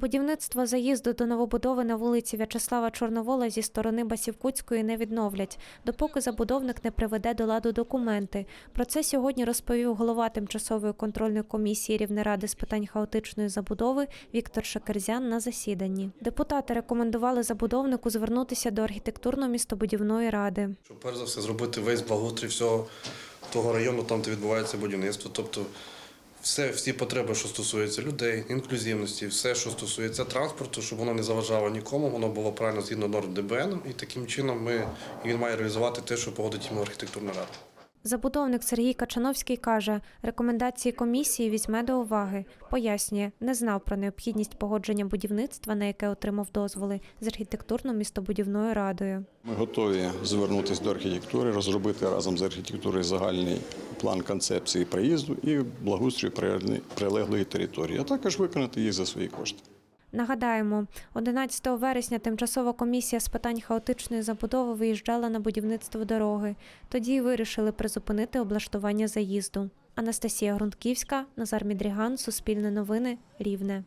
Будівництво заїзду до новобудови на вулиці В'ячеслава Чорновола зі сторони Басівкутської не відновлять, допоки забудовник не приведе до ладу документи. Про це сьогодні розповів голова тимчасової контрольної комісії Рівнеради з питань хаотичної забудови Віктор Шакерзян на засіданні. Депутати рекомендували забудовнику звернутися до архітектурно-містобудівної ради. Щоб перш за все зробити весь благоустрій всього того району, там де відбувається будівництво. Тобто все, всі потреби, що стосуються людей, інклюзивності, все, що стосується транспорту, щоб воно не заважало нікому, воно було правильно згідно норм ДБН, і таким чином ми, він має реалізувати те, що погодить йому архітектурна рада. Забудовник Сергій Качановський каже, рекомендації комісії візьме до уваги. Пояснює, не знав про необхідність погодження будівництва, на яке отримав дозволи з архітектурно-містобудівною радою. Ми готові звернутися до архітектури, розробити разом з архітектурою загальний план концепції приїзду і благоустрою прилеглої- території, а також виконати їх за свої кошти. Нагадаємо, 11 вересня тимчасова комісія з питань хаотичної забудови виїжджала на будівництво дороги. Тоді вирішили призупинити облаштування заїзду. Анастасія Грунтківська, Назар Мідріган, Суспільне новини, Рівне.